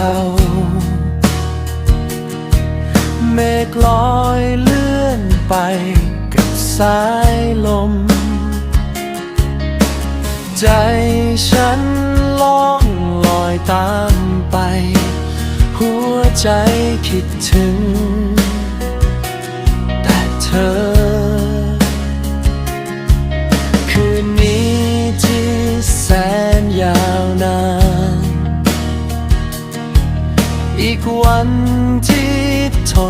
เทาเมฆลอยเลื่อนไปกับสายลม ใจฉันล่องลอยตามไป หัวใจคิดถึง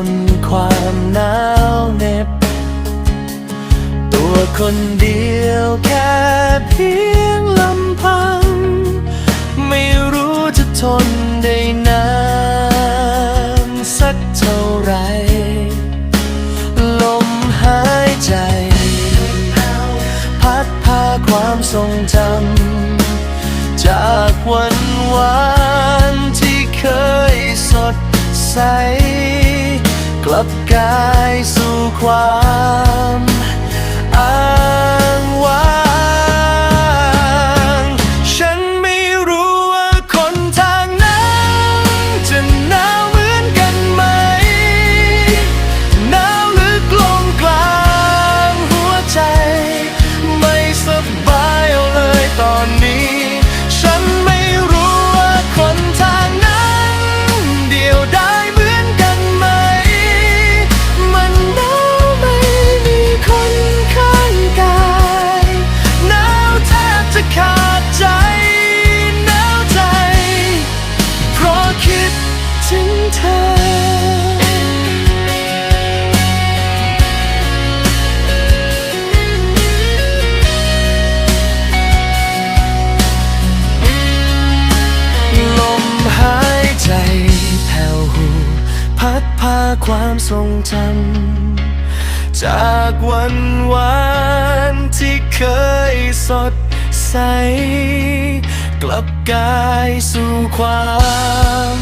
นความหนาวเหน็บ ตัวคนเดียวแค่เพียงลำพัง ไม่รู้จะทนได้นานสักเท่าไร ลมหายใจ พัดพาความทรงจำจากวันวานที่เคยสดใส กับกายสู่ความ พัดพาความทรงจำจากวันวานที่เคยสดใส กลับกลายสู่ความ